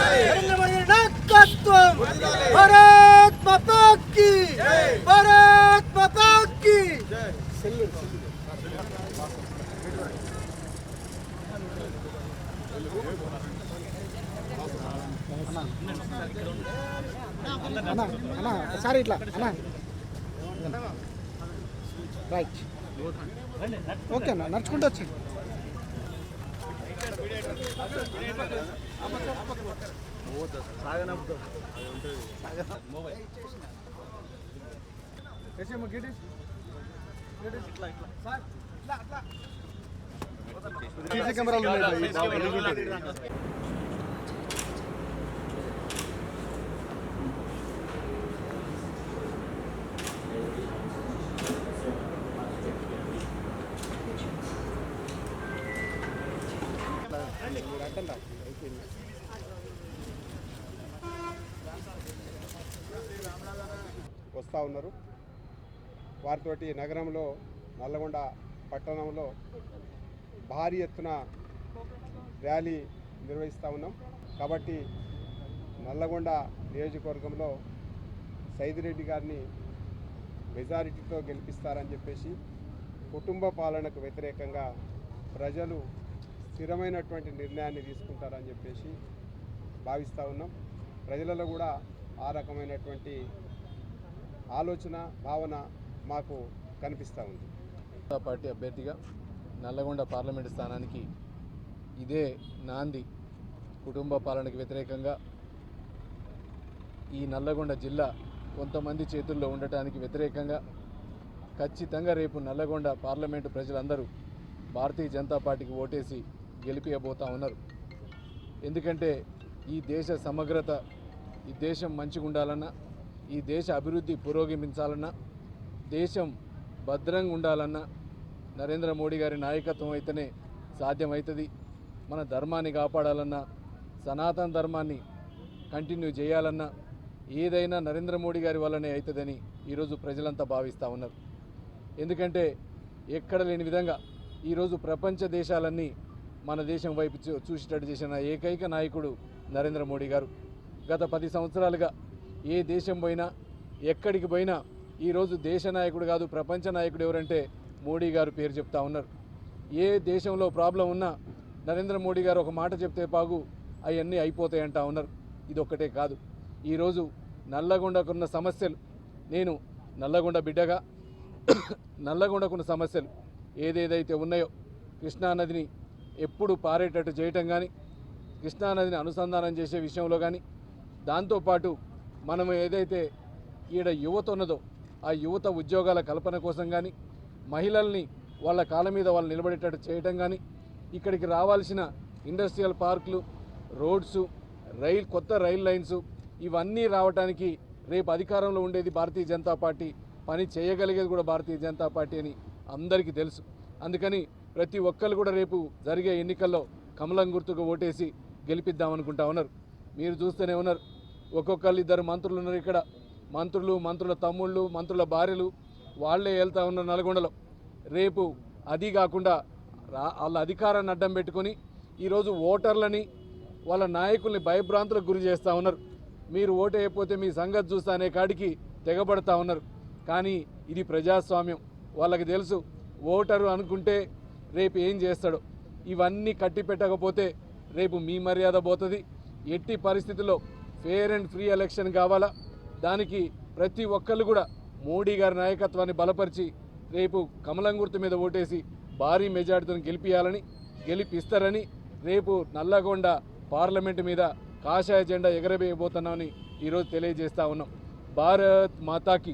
నరేంద్ర మోడీ నాయకత్వం భారత్ మాతా కీ భారత్ మాతా కీ అన్న అన్న సారీ ఇట్లా అన్న రైట్ ఓకే అన్న నడుచుకుంటూ వచ్చి కెమెరాలు వస్తూ ఉన్నారు. వారితోటి నగరంలో నల్లగొండ పట్టణంలో భారీ ఎత్తున ర్యాలీ నిర్వహిస్తూ ఉన్నాం. కాబట్టి నల్లగొండ నియోజకవర్గంలో సైదిరెడ్డి గారిని మెజారిటీతో గెలిపిస్తారని చెప్పేసి కుటుంబ పాలనకు వ్యతిరేకంగా ప్రజలు స్థిరమైనటువంటి నిర్ణయాన్ని తీసుకుంటారని చెప్పేసి భావిస్తూ ఉన్నాం. ప్రజలలో కూడా ఆ రకమైనటువంటి ఆలోచన భావన మాకు కనిపిస్తూ ఉంది. పార్టీ అభ్యర్థిగా నల్లగొండ పార్లమెంటు స్థానానికి ఇదే నాంది కుటుంబ పాలనకు వ్యతిరేకంగా ఈ నల్లగొండ జిల్లా కొంతమంది చేతుల్లో ఉండటానికి వ్యతిరేకంగా ఖచ్చితంగా రేపు నల్లగొండ పార్లమెంటు ప్రజలందరూ భారతీయ జనతా పార్టీకి ఓటేసి గెలిపియబోతా ఉన్నారు. ఎందుకంటే ఈ దేశ సమగ్రత ఈ దేశం మంచిగా ఉండాలన్నా ఈ దేశ అభివృద్ధి పురోగమించాలన్నా దేశం భద్రంగా ఉండాలన్నా నరేంద్ర మోడీ గారి నాయకత్వం అయితేనే సాధ్యమవుతుంది మన ధర్మాన్ని కాపాడాలన్నా సనాతన ధర్మాన్ని కంటిన్యూ చేయాలన్నా ఏదైనా నరేంద్ర మోడీ గారి వల్లనే అవుతుందని ఈరోజు ప్రజలంతా భావిస్తూ ఉన్నారు. ఎందుకంటే ఎక్కడ లేని విధంగా ఈరోజు ప్రపంచ దేశాలన్నీ మన దేశం వైపు చూ- చూసేటట్టు చేసిన ఏకైక నాయకుడు నరేంద్ర మోడీ గారు. గత పది సంవత్సరాలుగా ఏ దేశం పోయినా ఎక్కడికి పోయినా ఈరోజు దేశ నాయకుడు కాదు ప్రపంచ నాయకుడు ఎవరంటే మోడీ గారు పేరు చెప్తా ఉన్నారు. ఏ దేశంలో ప్రాబ్లం ఉన్నా నరేంద్ర మోడీ గారు ఒక మాట చెప్తే పాగు అవన్నీ అయిపోతాయి అంటా ఉన్నారు. ఇదొక్కటే కాదు. ఈరోజు నల్లగొండకున్న సమస్యలు నేను నల్లగొండ బిడ్డగా నల్లగొండకున్న సమస్యలు ఏదేదైతే ఉన్నాయో కృష్ణానదిని ఎప్పుడు పారేటట్టు చేయటం కానీ కృష్ణానదిని అనుసంధానం చేసే విషయంలో కానీ దాంతోపాటు మనం ఏదైతే ఈడ యువత ఉన్నదో ఆ యువత ఉద్యోగాల కల్పన కోసం కానీ మహిళల్ని వాళ్ళ కాళ్ళ మీద వాళ్ళు నిలబడేటట్టు చేయటం కానీ ఇక్కడికి రావాల్సిన ఇండస్ట్రియల్ పార్కులు రోడ్సు రైల్ కొత్త రైల్ లైన్స్ ఇవన్నీ రావడానికి రేపు అధికారంలో ఉండేది భారతీయ జనతా పార్టీ పని చేయగలిగేది కూడా భారతీయ జనతా పార్టీ అని అందరికీ తెలుసు. అందుకని ప్రతి ఒక్కరు కూడా రేపు జరిగే ఎన్నికల్లో కమలం గుర్తుకు ఓటేసి గెలిపిద్దామనుకుంటా ఉన్నారు. మీరు చూస్తూనే ఉన్నారు. ఒక్కొక్కళ్ళు ఇద్దరు మంత్రులు ఉన్నారు ఇక్కడ. మంత్రులు మంత్రుల తమ్ముళ్ళు మంత్రుల భార్యలు వాళ్ళే వెళ్తా ఉన్నారు నల్గొండలో. రేపు అది కాకుండా రా- వాళ్ళ అధికారాన్ని అడ్డం పెట్టుకొని ఈరోజు ఓటర్లని వాళ్ళ నాయకుల్ని భయభ్రాంతులకు గురి చేస్తూ ఉన్నారు. మీరు ఓటు వేయకపోతే మీ సంగతి చూస్తా అనే కాడికి తెగబడతా ఉన్నారు. కానీ ఇది ప్రజాస్వామ్యం. వాళ్ళకి తెలుసు ఓటరు అనుకుంటే రేపు ఏం చేస్తాడో ఇవన్నీ కట్టి పెట్టకపోతే రేపు మీ మర్యాద పోతుంది. ఎట్టి పరిస్థితుల్లో ఫేర్ అండ్ ఫ్రీ ఎలక్షన్ కావాలా? దానికి ప్రతి ఒక్కళ్ళు కూడా మోడీ గారి నాయకత్వాన్ని బలపరిచి రేపు కమలం గుర్తు మీద ఓటేసి భారీ మెజార్టీతో గెలిపియాలని గెలిపిస్తారని రేపు నల్లగొండ పార్లమెంటు మీద కాషాయ జెండా ఎగరవేయబోతున్నామని ఈరోజు తెలియజేస్తా ఉన్నాం. భారత్ మాతాకి.